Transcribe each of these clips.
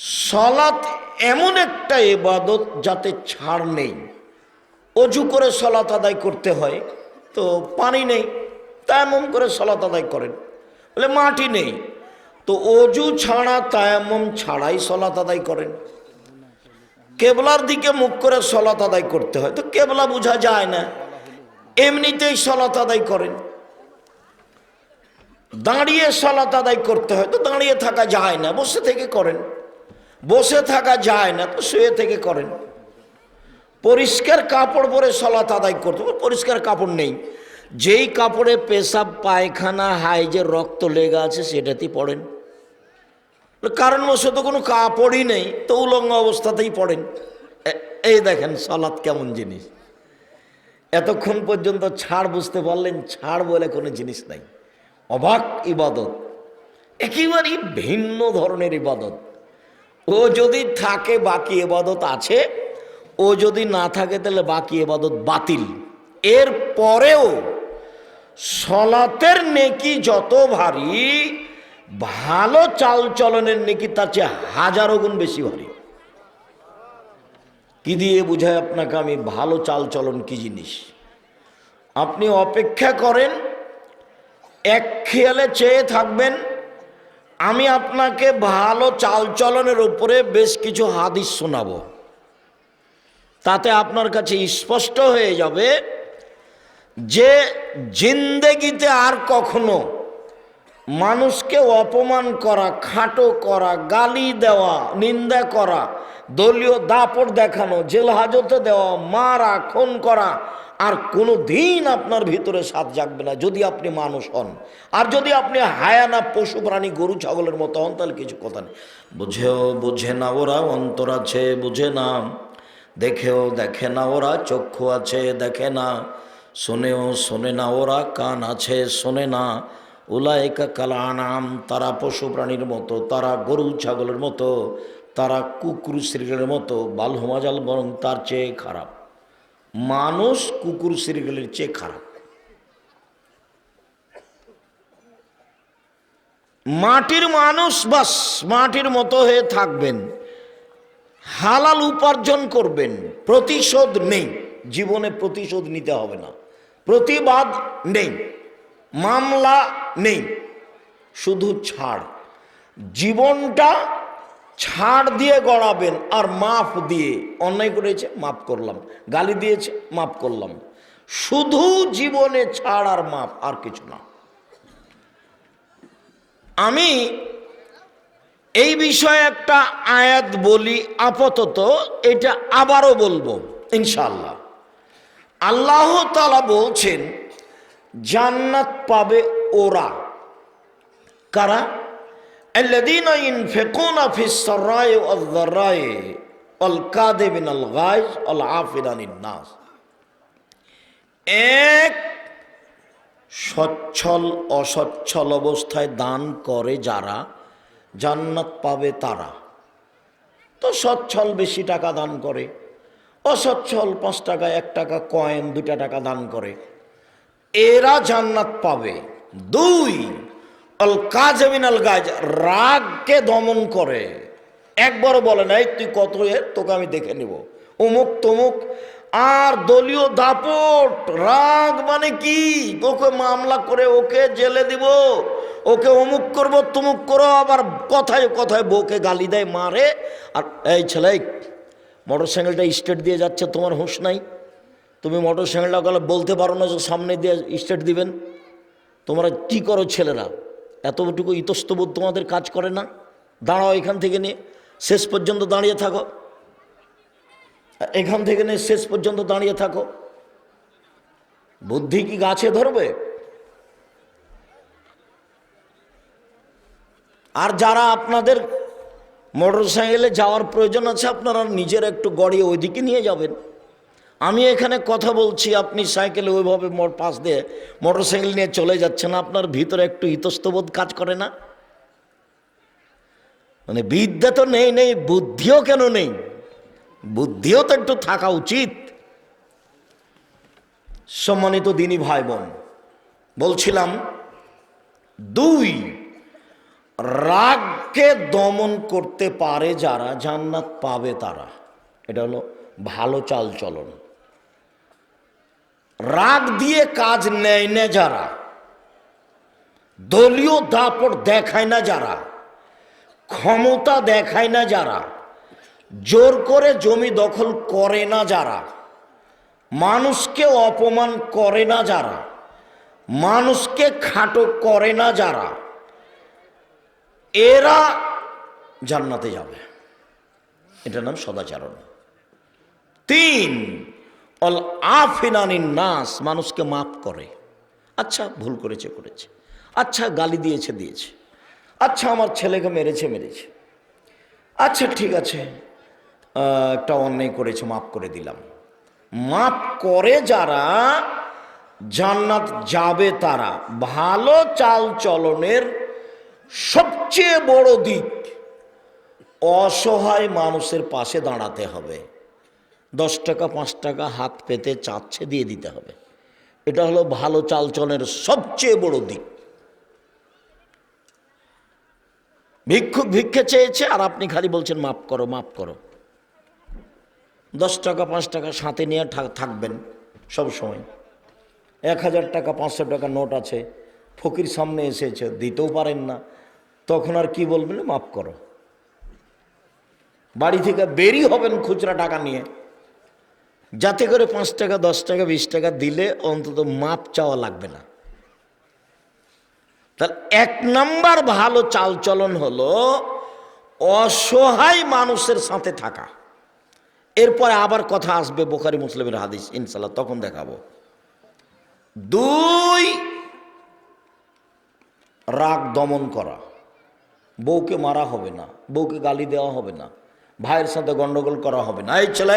সলাৎ এমন একটা এবাদত যাতে ছাড় নেই। অজু করে সলাৎ আদায় করতে হয়, তো পানি নেই, তায়াম্মম করে সলাৎ আদায় করেন, বলে মাটি নেই। তো অজু ছাড়া, তায়াম্মম ছাড়াই সলাৎ আদায় করেন। কেবলার দিকে মুখ করে সলাৎ আদায় করতে হয়, তো কেবলা বোঝা যায় না। এমনিতেই সলাৎ আদায় করেন। দাঁড়িয়ে সলাৎ আদায় করতে হয়, তো দাঁড়িয়ে থাকা যায় না, বসে থেকে করেন। বসে থাকা যায় না, তো শুয়ে থেকে করেন। পরিষ্কার কাপড় পরে সলাৎ আদায় করতে পরিষ্কার কাপড় নেই। যেই কাপড়ে পেশাব, পায়খানা হাইজের রক্ত লেগে আছে সেটাতেই পড়েন। কারণবশত কোনো কাপড়ই নেই তো উলঙ্গ অবস্থাতেই পড়েন। এই দেখেন সলাৎ কেমন জিনিস। এতক্ষণ পর্যন্ত ছাড় বুঝতে পারলেন, ছাড় বলে কোনো জিনিস নাই। অবাক ইবাদত। একেবারেই ভিন্ন ধরনের ইবাদত। ও যদি থাকে বাকি এবাদত আছে, ও যদি না থাকে তাহলে বাকি এবাদত বাতিল। এর পরেও সলাতের নেকি যত ভারী, ভালো চাল চলনের নেকি তার চেয়ে হাজারো গুণ বেশি ভারী। কি দিয়ে বুঝায় আপনাকে আমি ভালো চাল চলন কি জিনিস? আপনি অপেক্ষা করেন, এক খেয়ালে চেয়ে থাকবেন আমি আপনাকে ভালো চালচলনের উপরে বেশ কিছু হাদিস শোনাবো। তাতে আপনার কাছে স্পষ্ট হয়ে যাবে যে জিন্দেগিতে আর কখনো মানুষকে অপমান করা, খাটো করা, গালি দেওয়া, নিন্দা করা, দলীয় দাপট দেখানো, জেল হাজতে দেওয়া, মারা, খুন করা আর কোনো দিন আপনার ভিতরে সাথ জাগবে না যদি আপনি মানুষ হন। আর যদি আপনি হায়ানা পশু প্রাণী, গরু, ছাগলের মতো হন, তাহলে কিছু কথা নেই। বুঝেও বুঝে না ওরা, অন্তর আছে, বুঝে না। দেখেও দেখে না ওরা, চক্ষু আছে, দেখে না। শোনেও শোনে না ওরা, কান আছে, শোনে না। উলায়কা কালানাম, তারা পশু প্রাণীর মতো, তারা গরু, ছাগলের মতো, তারা কুকুর শ্রীগেলের মতো, বালহমাজাল বরং তার চেয়ে খারাপ। মানুষ কুকুর শ্রীগেলের চেয়ে খারাপ। মাটির মানুষ বাস, মাটির মতো হয়ে থাকবেন। হালাল উপার্জন করবেন, প্রতিশোধ নেই। জীবনে প্রতিশোধ নিতে হবে না। প্রতিবাদ নেই, মামলা নেই, শুধু ছাড়। জীবনটা ছাড় দিয়ে গড়াবেন আর মাফ দিয়ে। অন্যায় করেছে, মাফ করলাম। গালি দিয়েছে, মাফ করলাম। শুধু জীবনে ছাড় আর মাফ, আর কিছু না। আমি এই বিষয়ে একটা আয়াত বলি, আপাতত এটা আবারও বলব ইনশাল্লাহ আল্লাহ তালা বলছেন, জান্নাত পাবে ওরা। কারা? الذين ينفقون في السراء والضراء والكاذبين الغيظ والعافين عن الناس এক সচ্ছল অসচ্ছল অবস্থায় দান করে যারা জান্নাত পাবে তারা তো সচ্ছল বেশি টাকা দান করে অসচ্ছল পাঁচ টাকা এক টাকা কয়েন দুটা টাকা দান করে এরা জান্নাত পাবে দুই অল কাজমিন আল গাজ রাগকে দমন করে। একবারও বলে নাই, তুই কত এ? তোকে আমি দেখে নিব। অমুক তমুক, আর দলীয় দাপট, রাগ মানে কি? ওকে মামলা করে ওকে জেলে দিব, ওকে অমুক করব, তমুক করো, আবার কথায় কথায় বউকে গালি দেয়, মারে। আর এই ছেলে মোটর সাইকেলটা স্টেট দিয়ে যাচ্ছে, তোমার হুঁশ নাই। তুমি মোটর সাইকেলটা বলতে পারো না যে সামনে দিয়ে স্টেট দিবেন। তোমরা কি করো ছেলেরা? এতটুকু ইতস্তবোধ তোমাদের কাজ করে না? দাঁড়াও এখান থেকে নিয়ে শেষ পর্যন্ত দাঁড়িয়ে থাকো। এখান থেকে নিয়ে শেষ পর্যন্ত দাঁড়িয়ে থাকো। বুদ্ধি কি গাছে ধরবে? আর যারা আপনাদের মোটর সাইকেলে যাওয়ার প্রয়োজন আছে, আপনারা নিজের একটু গড়িয়ে ওইদিকে নিয়ে যাবেন। আমি এখানে কথা বলছি, আপনি সাইকেলে ওইভাবে মোর পাশ দিয়ে মোটর সাইকেল নিয়ে চলে যাচ্ছেন, আপনার ভিতরে একটু ইতস্তবোধ কাজ করে না? মানে বিদ্যা তো নেই নেই, বুদ্ধিও কেন নেই? বুদ্ধিও তো একটু থাকা উচিত। সম্মানিত দিনী ভাই বোন বলছিলাম, দুই, রাগকে দমন করতে পারে যারা জান্নাত পাবে তারা। এটা হলো ভালো চাল চলন রাগ দিয়ে কাজ নেয় না যারা। দলীয় দাপট দেখায় না যারা। ক্ষমতা দেখায় না যারা। জোর করে জমি দখল করে না যারা। মানুষকে অপমান করে না যারা। মানুষকে খাটো করে না যারা। এরা জান্নাতে যাবে। এটার নাম সদাচারণ। তিন অল আফিনানিন নাস মানুষকে মাফ করে। আচ্ছা ভুল করেছে করেছে। আচ্ছা গালি দিয়েছে দিয়েছে। আচ্ছা আমার ছেলেকে মেরেছে মেরেছে। আচ্ছা ঠিক আছে। একটা অন্যায় করেছে, মাফ করে দিলাম। মাফ করে যারা, জান্নাত যাবে তারা। ভালো চাল চলনের সবচেয়ে বড় দিক, অসহায় মানুষের পাশে দাঁড়াতে হবে। দশ টাকা, পাঁচ টাকা হাত পেতে চাচ্ছে, দিয়ে দিতে হবে। এটা হলো ভালো চালচলের সবচেয়ে বড় দিক। ভিক্ষুক ভিক্ষে চেয়েছে আর আপনি খালি বলছেন, মাফ করো মাফ করো। দশ টাকা, পাঁচ টাকা সাথে নিয়ে থাকবেন সব সময়। এক হাজার টাকা, পাঁচশো টাকা নোট আছে, ফকির সামনে এসেছে, দিতেও পারেন না। তখন আর কি বলবেন? মাফ করো। বাড়ি থেকে বেরি হবেন খুচরা টাকা নিয়ে। যাতে করে পাঁচ টাকা, দশ টাকা, বিশ টাকা দিলে অন্তত মাপ চাওয়া লাগবে না। তাহলে এক নাম্বার ভালো চালচলন হলো অসহায় মানুষের সাথে থাকা। এরপরে আবার কথা আসবে বোখারি মুসলিমের হাদিস ইনশাল্লাহ তখন দেখাবো। দুই, রাগ দমন করা। বউকে মারা হবে না, বউকে গালি দেওয়া হবে না, ভাইয়ের সাথে গন্ডগোল করা হবে না। এই ছেলে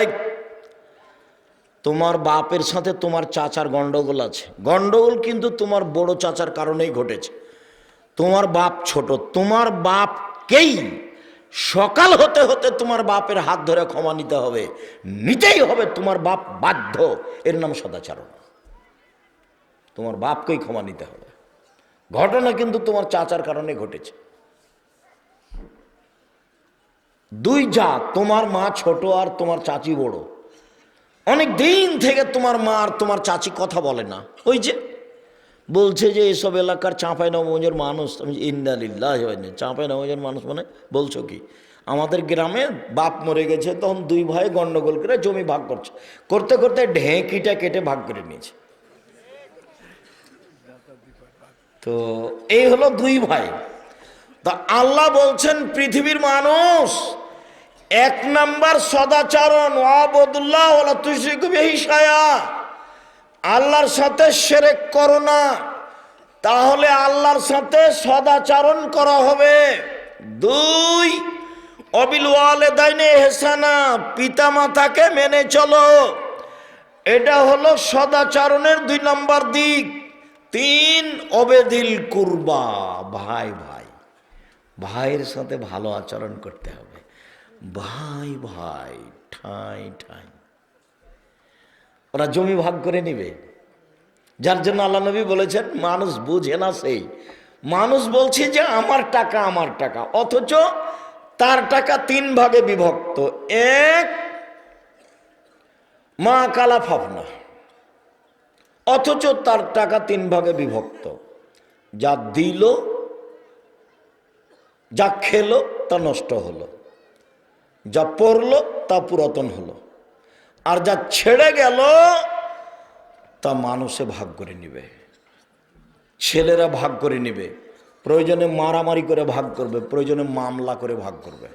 তোমার বাপের সাথে তোমার চাচার গন্ডগোল আছে। গন্ডগোল কিন্তু তোমার বড় চাচার কারণেই ঘটেছে। তোমার বাপ ছোট, তোমার বাপকেই সকাল হতে হতে তোমার বাপের হাত ধরে ক্ষমা নিতে হবে। নিতেই হবে, তোমার বাপ বাধ্য। এর নাম সদাচারণ। তোমার বাপকেই ক্ষমা নিতে হবে। ঘটনা কিন্তু তোমার চাচার কারণে ঘটেছে। দুই যা, তোমার মা ছোট আর তোমার চাচি বড়। অনেক দিন থেকে তোমার মা আর তোমার চাচি কথা বলে না। ওই যে বলছে যে এসব এলাকার চাঁপাই নবগঞ্জের মানুষ, আমি ইন্দালিল্লাহ চাঁপাই নবগঞ্জের মানুষ মানে বলছো কি? আমাদের গ্রামে বাপ মরে গেছে, তখন দুই ভাই গন্ডগোল করে জমি ভাগ করছে। করতে করতে ঢেঁকিটা কেটে ভাগ করে নিয়েছে। তো এই হলো দুই ভাই। তা আল্লাহ বলছেন, পৃথিবীর মানুষ এক নাম্বার সদাচরণ তুষিকুবিহিসায়া আল্লাহর সাথে সেরেক করো না, তাহলে আল্লাহর সাথে সদাচরণ করা হবে। দুই, অবিল ওয়ালেদাইনে হেসানা পিতা মাতাকে মেনে চলো। এটা হলো সদাচরণের দুই নম্বর দিক। তিন, অবেদিল কুরবা, ভাই ভাই, ভাইয়ের সাথে ভালো আচরণ করতে হবে। ভাই ভাই, ঠাই ঠাই। ওরা জমি ভাগ করে নিবে। যার জন্য আল্লাহ নবী বলেছেন, মানুষ বুঝে না সেই। মানুষ বলছে যে, আমার টাকা আমার টাকা। অথচ তার টাকা তিন ভাগে বিভক্ত। এক, মা কালা ফাফনা। অথচ তার টাকা তিন ভাগে বিভক্ত। যা দিল, যা খেলো, তা নষ্ট হলো। যা পড়ল তা পুরাতন হলো। আর যা ছেড়ে গেল, তা মানুষে ভাগ করে নিবে। ছেলেরা ভাগ করে নিবে। প্রয়োজনে মারামারি করে ভাগ করবে, প্রয়োজনে মামলা করে ভাগ করবে।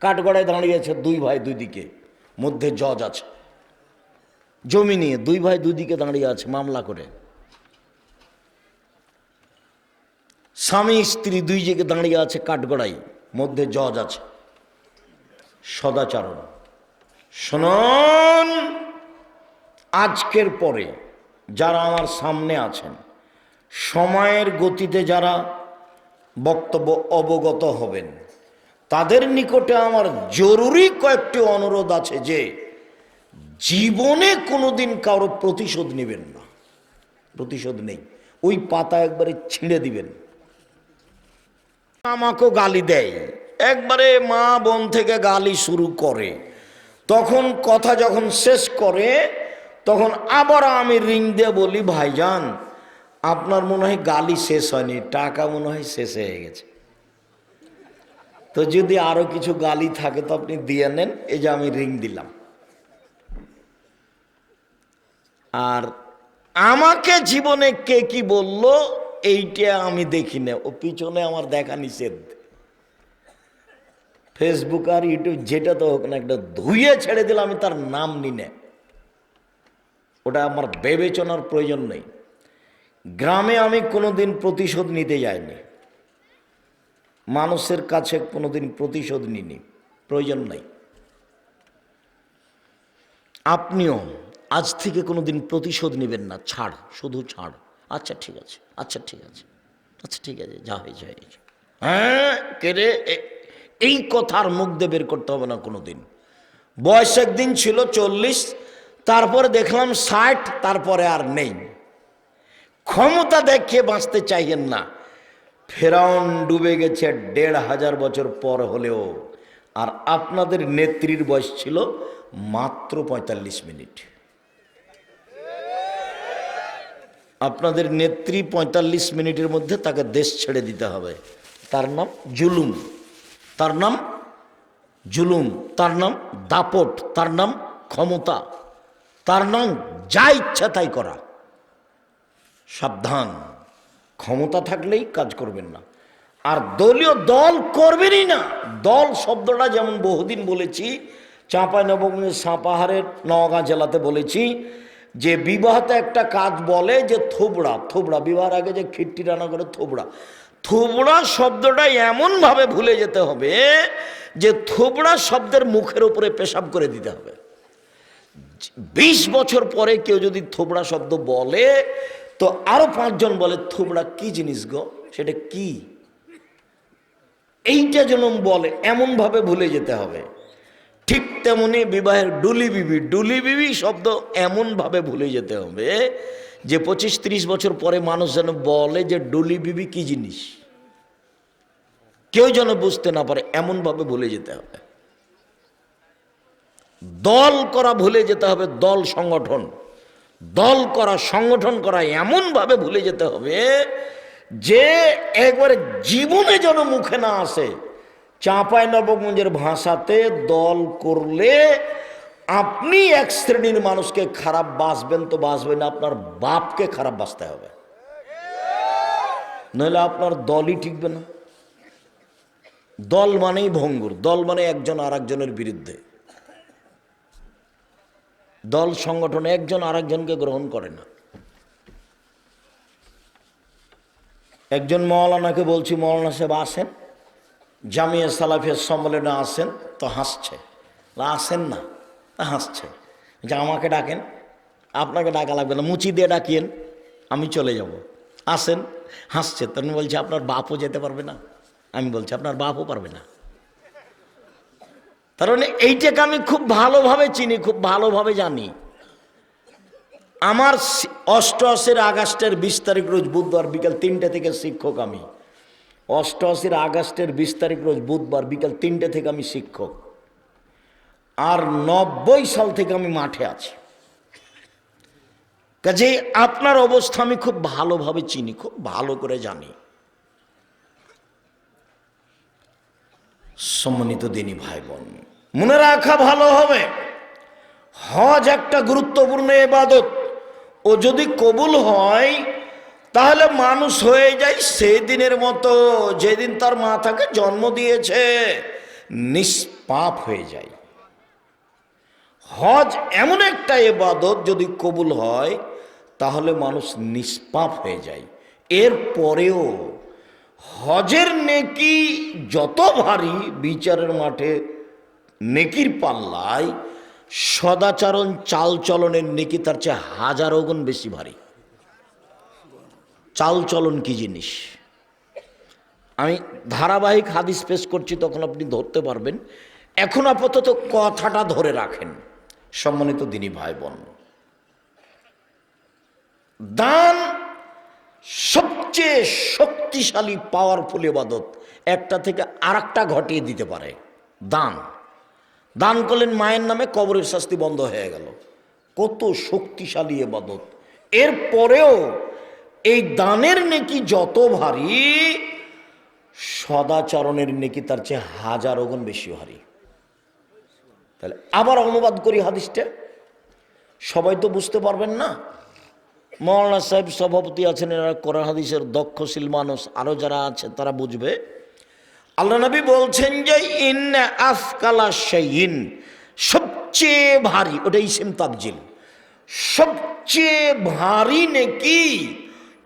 কাঠগড়ায় দাঁড়িয়েছে দুই ভাই দুই দিকে, মধ্যে জজ আছে। জমি নিয়ে দুই ভাই দুদিকে দাঁড়িয়ে আছে মামলা করে। স্বামী স্ত্রী দুই দিকে দাঁড়িয়ে আছে কাঠগড়াই মধ্যে জজ আছে। সদাচরণ। শুনুন, আজকের পরে যারা আমার সামনে আছেন, সময়ের গতিতে যারা বক্তব্য অবগত হবেন, তাদের নিকটে আমার জরুরি কয়েকটি অনুরোধ আছে যে জীবনে কোনোদিন কারও প্রতিশোধ নেবেন না। প্রতিশোধ নেই। ওই পাতা একবারে ছিঁড়ে দিবেন। আমাকেও গালি দেয়। একবারে মা বোন থেকে গালি শুরু করে। তখন কথা যখন শেষ করে, তখন আবার আমি রিং দিয়ে বলি, ভাইজান, আপনার মনে হয় গালি শেষ হয়নি, টাকা মনে হয় শেষ হয়ে গেছে। তো যদি আরও কিছু গালি থাকে তো আপনি দিয়ে নেন, এই যে আমি রিং দিলাম। আর আমাকে জীবনে কে কি বলল, এইটা আমি দেখি না ও পিছনে আমার দেখা নিষেধ। ফেসবুক আর ইউটিউব যেটা তো হোক না একটা ধুয়ে ছেড়ে দিলে আমি তার নাম নি না। ওটা আমার বিবেচনার প্রয়োজন নেই। গ্রামে আমি কোনোদিন প্রতিশোধ নিতে যাইনি। মানুষের কাছে কোনোদিন প্রতিশোধ নিনি প্রয়োজন নাই। আপনিও আজ থেকে কোনোদিন প্রতিশোধ নেবেন না। ছাড়, শুধু ছাড়। আচ্ছা ঠিক আছে। আচ্ছা ঠিক আছে। আচ্ছা ঠিক আছে। যা হয়েছে হ্যাঁ এ- এই কথার মুখ দিয়ে বের করতে হবে না কোনোদিন। বয়স একদিন ছিল চল্লিশ, তারপরে দেখলাম ষাট, তারপরে আর নেই। ক্ষমতা দেখিয়ে বাঁচতে চাইেন না। ফেরাউন ডুবে গেছে দেড় হাজার বছর পর হলেও। আর আপনাদের নেত্রীর বয়স ছিল মাত্র পঁয়তাল্লিশ মিনিট। আপনাদের নেত্রী পঁয়তাল্লিশ মিনিটের মধ্যে তাকে দেশ ছেড়ে দিতে হবে। তার নাম জুলুম। তার নাম জুলুম, তার নাম দাপট, তার নাম ক্ষমতা, তার নাম যা ইচ্ছা তাই করা। সাবধান, ক্ষমতা থাকলেই কাজ করবেন না। আর দলীয় দল করবেনই না। দল শব্দটা যেমন বহুদিন বলেছি, চাঁপাই নবগঞ্জের সাপাহারের নওগাঁ জেলাতে বলেছি যে বিবাহতে একটা কাজ বলে যে থোবড়া থোবড়া, বিবাহের আগে যে খিট্টি রান্না করে থোবড়া। থোবড়া শব্দটা এমনভাবে ভুলে যেতে হবে যে থোবড়া শব্দের মুখের উপরে পেশাব করে দিতে হবে। বিশ বছর পরে কেউ যদি থোবড়া শব্দ বলে, তো আরও পাঁচজন বলে, থোবড়া কি জিনিস গো? সেটা কি? এইটা যেন বলে, এমনভাবে ভুলে যেতে হবে। ঠিক তেমনি বিবাহের ডুলি বিবি ডুলি বিবি শব্দ এমনভাবে ভুলে যেতে হবে যে পঁচিশ ত্রিশ বছর পরে মানুষ যেন বলে যে ডুলি বিবি কি জিনিস। কেউ যেন বুঝতে না পারে, এমনভাবে ভুলে যেতে হবে। দল করা ভুলে যেতে হবে, দল সংগঠন। দল করা, সংগঠন করা এমনভাবে ভুলে যেতে হবে যে একবারে জীবনে যেন মুখে না আসে। চাঁপাই নবগঞ্জের ভাষাতে দল করলে আপনি এক শ্রেণির মানুষকে খারাপ বাসবেন তো বাসবেন আপনার বাপকে খারাপ বাসতে হবে। নইলে আপনার দলই টিকবে না। দল মানেই ভঙ্গুর, দল মানে একজন আর একজনের বিরুদ্ধে। দল সংগঠন একজন আর একজনকে গ্রহণ করে না। একজন মৌলানাকে বলছি, মৌলানা সাহেব আসেন। জামিয়া সালাফের সম্মেলনে আসেন, তো হাসছে। আসেন না, তা হাসছে। যে আমাকে ডাকেন, আপনাকে ডাকা লাগবে না, মুচি দিয়ে ডাকিয়েন, আমি চলে যাব। আসেন, হাসছে। তখন বলছে, আপনার বাপও যেতে পারবে না? আমি বলছি, আপনার বাপও পারবে না। তার মানে এইটাকে আমি খুব ভালোভাবে চিনি, খুব ভালোভাবে জানি। আমার অষ্টআশির আগস্টের বিশ তারিখ রোজ বুধবার বিকাল তিনটে থেকে শিক্ষক আমি। অষ্টআশির আগস্টের বিশ তারিখ রোজ বুধবার বিকাল তিনটে থেকে আমি শিক্ষক। আর নব্বই সাল থেকে আমি মাঠে আছি। কাজে আপনার অবস্থা আমি খুব ভালোভাবে চিনি, খুব ভালো করে জানি। সম্মানিত দিনী ভাই বোন মনে রাখা ভালো হবে, হজ একটা গুরুত্বপূর্ণ এবাদত। ও যদি কবুল হয় তাহলে মানুষ হয়ে যায় সেই দিনের মতো, যেদিন তার মা তাকে জন্ম দিয়েছে, নিষ্পাপ হয়ে যায়। হজ এমন একটা এবাদত যদি কবুল হয়, তাহলে মানুষ নিষ্পাপ হয়ে যায়। এর পরেও হজের নেকি যত ভারী, বিচারের মাঠে নেকির পাল্লায়, সদাচরণ চালচলনের নেকি তার চেয়ে হাজারো গুণ বেশি ভারী। চালচলন কি জিনিস? আমি ধারাবাহিক হাদিস পেশ করছি, তখন আপনি ধরতে পারবেন। এখন আপাতত কথাটা ধরে রাখেন, সম্মানিত দিনী ভাই বোন দান সবচেয়ে শক্তিশালী পাওয়ারফুল এবাদত একটা থেকে আর ঘটিয়ে দিতে পারে। দান। দান করলেন মায়ের নামে কবরের শাস্তি বন্ধ হয়ে গেল। কত শক্তিশালী এবাদত এরপরেও এই দানের নেকি যত ভারী, সদাচরণের নেকি তার চেয়ে হাজারো গুণ বেশি ভারী। তাহলে আবার অনুবাদ করি হাদিসটা? সবাই তো বুঝতে পারবেন না? মৌলানা সাহেব সভাপতি আছেন এরা কোরআন হাদিসের দক্ষশীল মানুষ আরও যারা আছে তারা বুঝবে। আল্লাহ নবী বলছেন যে ইন আফকালা শাইইন সবচেয়ে ভারী ওটা ইসিম তাবজিল সবচেয়ে ভারী নেকি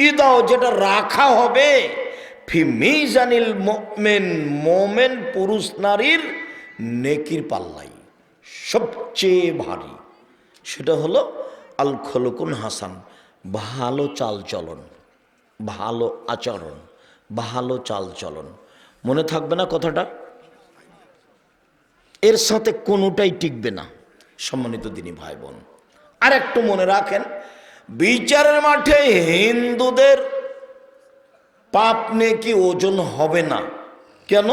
ইদাও যেটা রাখা হবে, ফি মিজানিল মোমেন মোমেন পুরুষ নারীর নেকির পাল্লাই। সবচেয়ে ভারী। সেটা হলো আল খলকুন হাসান, ভালো চাল চলন, ভালো আচরণ, ভালো চাল চলন। মনে থাকবে না কথাটা? এর সাথে কোনোটাই টিকবে না, সম্মানিত দিনী ভাই বোন। আর একটু মনে রাখেন বিচারের মাঠে হিন্দুদের পাপ নেকি ওজন হবে না। কেন?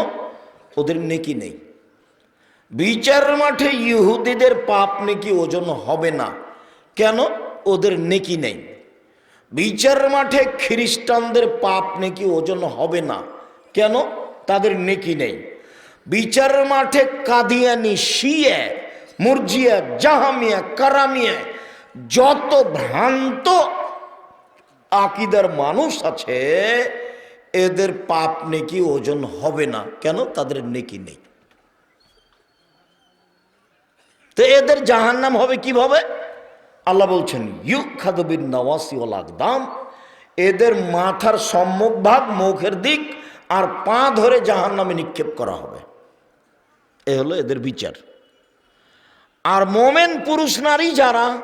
ওদের নেকি নেই। বিচারের মাঠে ইহুদিদের পাপ নেকি ওজন হবে না। কেন? ওদের নেকি নেই। বিচারের মাঠে খ্রিস্টানদের পাপ নেকি ওজন হবে না। কেন? তাদের নেকি নেই। বিচারের মাঠে কাদিয়ানি, শিয়ে, মুরজিয়া, জাহামিয়া, কারামিয়া যত ভ্রান্ত আকিদার মানুষ আছে, এদের পাপ নেকি ওজন হবে না। কেন? তাদের নেকি নেই। তো এদের জাহান্নাম হবে কীভাবে? আল্লাহ বলছেন ইউ খাদবিন নওয়াসি ওল আকদাম। এদের মাথার সম্মুখ ভাগ মুখের দিক আর পা ধরে জাহান নামে নিক্ষেপ করা হবে। এ হলো এদের বিচার। আর মোমেন পুরুষ নারী যারা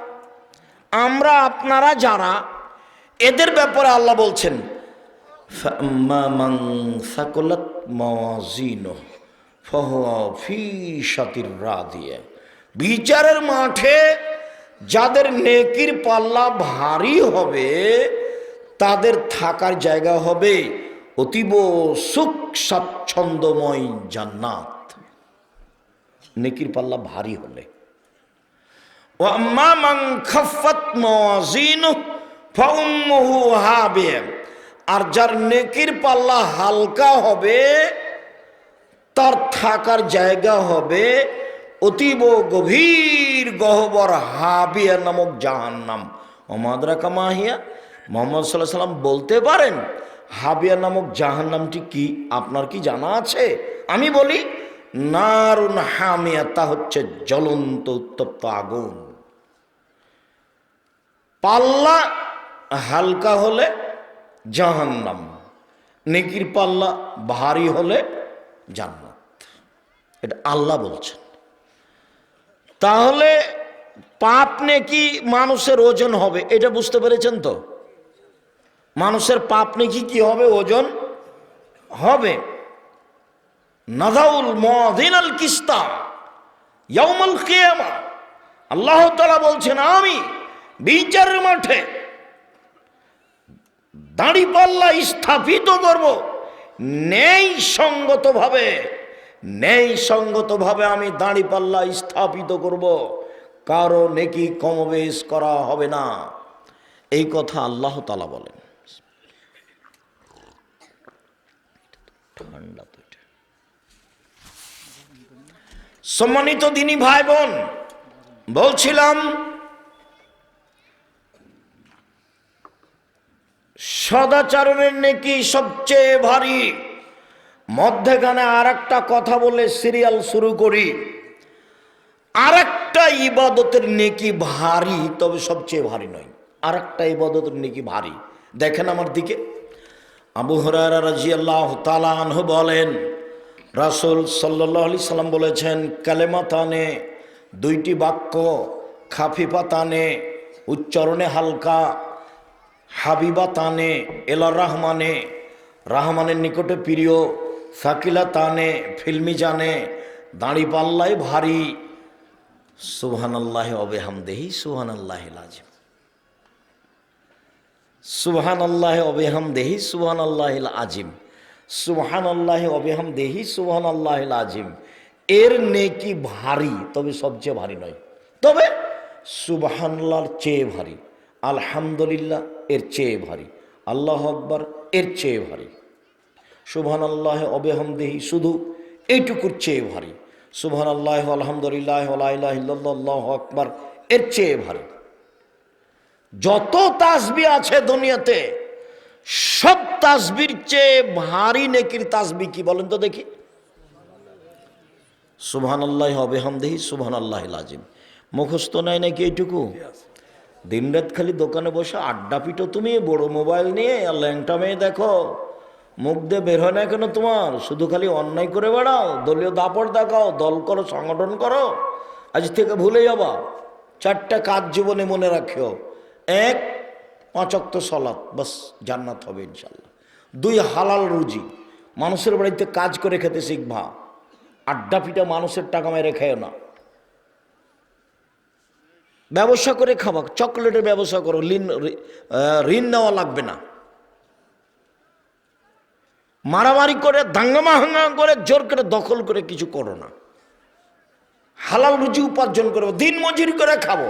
আমরা আপনারা যারা, এদের ব্যাপারে আল্লাহ বলছেন বিচারের মাঠে যাদের নেকির পাল্লা ভারী হবে, তাদের থাকার জায়গা হবে অতীব সুখ স্বাচ্ছন্দ্যময় জান্নাত। নেকির পাল্লা ভারী হলে। وأما من خفت موازينه فأمه هاوية আর যার নেকির পাল্লা হালকা হবে তার থাকার জায়গা হবে অতীব গভীর গহবর হাবিয়া নামক জাহান্নাম ওমাদরা কামাহিয়া মোহাম্মদ সাল্লাহ সাল্লাম বলতে পারেন হাবিয়া নামক জাহান্নামটি কি আপনার কি জানা আছে আমি বলি নারুন হামিয়া তা হচ্ছে জ্বলন্ত উত্তপ্ত আগুন পাল্লা হালকা হলে জাহান্নাম, নেকির পাল্লা ভারী হলে জান্নাত। এটা আল্লাহ বলছেন। তাহলে পাপ নেকি মানুষের ওজন হবে, এটা বুঝতে পেরেছেন তো? মানুষের পাপ নেকি কি হবে, ওজন হবে? নাজাউল মদিন আল কিস্তা আল্লাহ বলছেন, আমি বিচারের মাঠে দাঁড়িপাল্লা স্থাপিত করব। নেই সঙ্গতভাবে নেই সঙ্গতভাবে আমি দাঁড়িপাল্লা স্থাপিত করব। কারও নেকি কমবেশ করা হবে না। এই কথা আল্লাহ তালা বলেন। ঠান্ডা তো সম্মানিত দিনী ভাই বোন, বলছিলাম সদাচরণের নেকি সবচেয়ে ভারী। মধ্যেখানে আর কথা বলে সিরিয়াল শুরু করি। আর একটা ইবাদতের নেকি ভারী, তবে সবচেয়ে ভারী নয়। আর একটা ইবাদতের নেকি ভারী। দেখেন আমার দিকে। আবু হরারা রাজি আল্লাহ তালাহ বলেন, রাসুল সাল্লাহ আলি সাল্লাম বলেছেন কালেমা তানে দুইটি বাক্য খাফিফা তানে উচ্চারণে হালকা হাবিবা তানে, এলা রহমানে। রাহমানের নিকটে প্রিয়, সাকিলা তানে, ফিল্মি জানে। দাঁড়ি পাল্লায় ভারী। সুহান আল্লাহ অবে হামদেহি সুহান আল্লাহ লাজিম। সুবহান আল্লাহ অবে হামদেহি সুবহান আল্লাহ আজিম সুবহান আল্লাহ অবিহাম দেহি সুবহান আল্লাহ আজিম এর নেকি ভারী, তবে সবচেয়ে ভারী নয়। তবে সুবহানাল্লাহর চেয়ে ভারী। আলহামদুলিল্লাহ, এর চেয়ে ভারী। আল্লাহ আকবার, এর চেয়ে ভারী। সুবহান আল্লাহ অবেহম দেহি শুধু এইটুকুর চেয়ে ভারী। সুবহান আল্লাহ আলহামদুলিল্লাহ আকবার, এর চেয়ে ভারী। যত তাসবি আছে দুনিয়াতে, সব তাসবির চেয়ে ভারী নেকির তাসবি কি বলেন তো দেখি। সুবহান আল্লাহ হবে হামদেহি সুবহান আল্লাহ আজিম মুখস্থ নাই নাকি এইটুকু? দিনরাত খালি দোকানে বসে আড্ডা পিটো তুমি, বড় মোবাইল নিয়ে আর ল্যাংটা মেয়ে দেখো। মুখ দিয়ে বের হয় না কেন তোমার? শুধু খালি অন্যায় করে বেড়াও, দলীয় দাপট দেখাও, দল করো, সংগঠন করো। আজ থেকে ভুলে যাবা। চারটা কাজ জীবনে মনে রাখিও। এক পাঁচক্ত সলাৎ বাস জান্নাত হবে ইনশাল্লাহ দুই, হালাল রুজি। মানুষের বাড়িতে কাজ করে খেতে শিখবা। আড্ডা পিটা মানুষের টাকা মেরে খেয়ে না। ব্যবসা করে খাবা চকলেটের ব্যবসা করো, ঋণ ঋণ নেওয়া লাগবে না। মারামারি করে, দাঙ্গামা হাঙ্গা করে, জোর করে দখল করে কিছু করো না। হালাল রুজি উপার্জন করব দিন মজুরি করে খাব।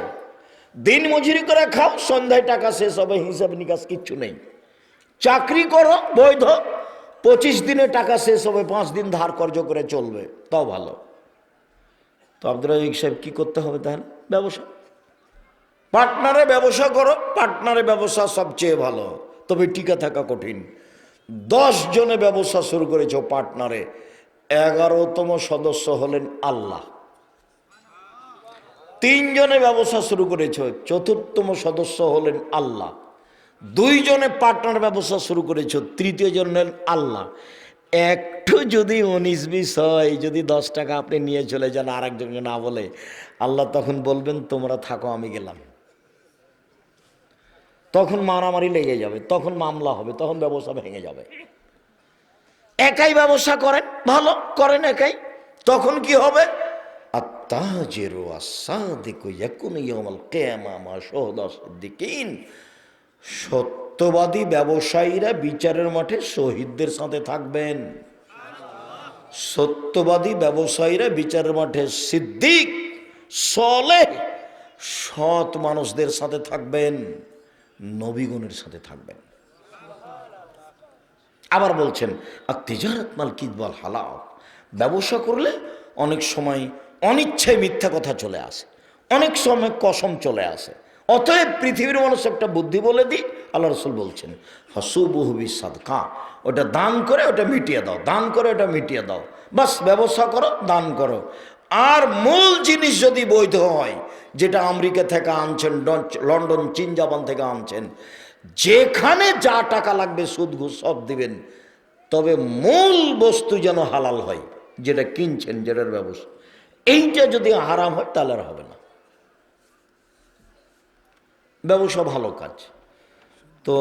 দিন মজুরি করে খাও, সন্ধ্যায় টাকা শেষ হবে, হিসাব নিকাশ কিচ্ছু নেই। চাকরি করো, বৈধ, পঁচিশ দিনে টাকা শেষ হবে, পাঁচ দিন ধার কর্য করে চলবে, তাও ভালো। তো আব্দুল রাজিক সাহেব কী করতে হবে তাহলে? ব্যবসা? পার্টনারে ব্যবসা করো, পার্টনারে ব্যবসা সবচেয়ে ভালো। তবে টিকে থাকা কঠিন। দশ জনে ব্যবসা শুরু করেছ পার্টনারে, এগারোতম সদস্য হলেন আল্লাহ। তিনজনে ব্যবসা শুরু করেছ, চতুর্থম সদস্য হলেন আল্লাহ। দুইজনে পার্টনার ব্যবসা শুরু করেছ, তৃতীয় জন হলেন আল্লাহ। একটু যদি উনিশ বিশ হয়, যদি দশ টাকা আপনি নিয়ে চলে যান আর একজনকে না বলে, আল্লাহ তখন বলবেন, তোমরা থাকো, আমি গেলাম। তখন মারামারি লেগে যাবে, তখন মামলা হবে, তখন ব্যবসা ভেঙে যাবে। একাই ব্যবসা করেন, ভালো, করেন একাই। তখন কি হবে? আত্মাজেরো আসাদিকু ইয়াকুনু ইয়াউমাল কিয়ামা মা শাহাদা সিদ্দিকিন। সত্যবাদী ব্যবসায়ীরা বিচারের মাঠে শহীদদের সাথে থাকবেন। সত্যবাদী ব্যবসায়ীরা বিচারের মাঠে সিদ্দিক সলে সৎ মানুষদের সাথে থাকবেন। নবীগণের সাথে থাকবেন। আবার বলছেন আর তিজারত মাল কিদবাল হালাও ব্যবসা করলে অনেক সময় অনিচ্ছায় মিথ্যা কথা চলে আসে, অনেক সময় কসম চলে আসে। অতএব পৃথিবীর মানুষ একটা বুদ্ধি বলে দিই, আল্লাহ রসুল বলছেন হসুবহুবি সাদকা ওটা দান করে, ওটা মিটিয়ে দাও, দান করে, ওটা মিটিয়ে দাও। বাস, ব্যবসা করো, দান করো। আর মূল জিনিস যদি বৈধ হয়, যেটা আমেরিকা থেকে আনছেন লন্ডন, চীন, জাপান থেকে আনছেন, যেখানে যা টাকা লাগবে সুদ ঘুষ সব দিবেন, তবে মূল বস্তু যেন হালাল হয়, যেটা কিনছেন, যেটার ব্যবস্থা এইটা যদি হারাম হয়, তাহলে আর হবে না। ব্যবসা ভালো কাজ। তো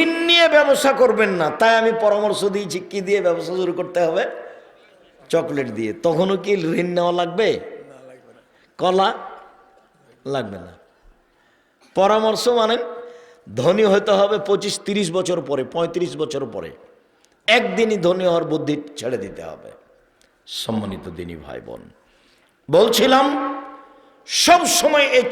ঋণ নিয়ে ব্যবসা করবেন না, তাই আমি পরামর্শ দিয়েছি, কি দিয়ে ব্যবসা শুরু করতে হবে? চকলেট দিয়ে, তখনও কি ঋণ নেওয়া লাগবে? কলা লাগবে না। পরামর্শ মানে ধনী হতে হবে পঁচিশ তিরিশ বছর পরে, পঁয়ত্রিশ বছর পরে। একদিনই ধনী হওয়ার বুদ্ধি ছেড়ে দিতে হবে। সম্মানিত দিনী ভাই বোন, বলছিলাম সব সময় এই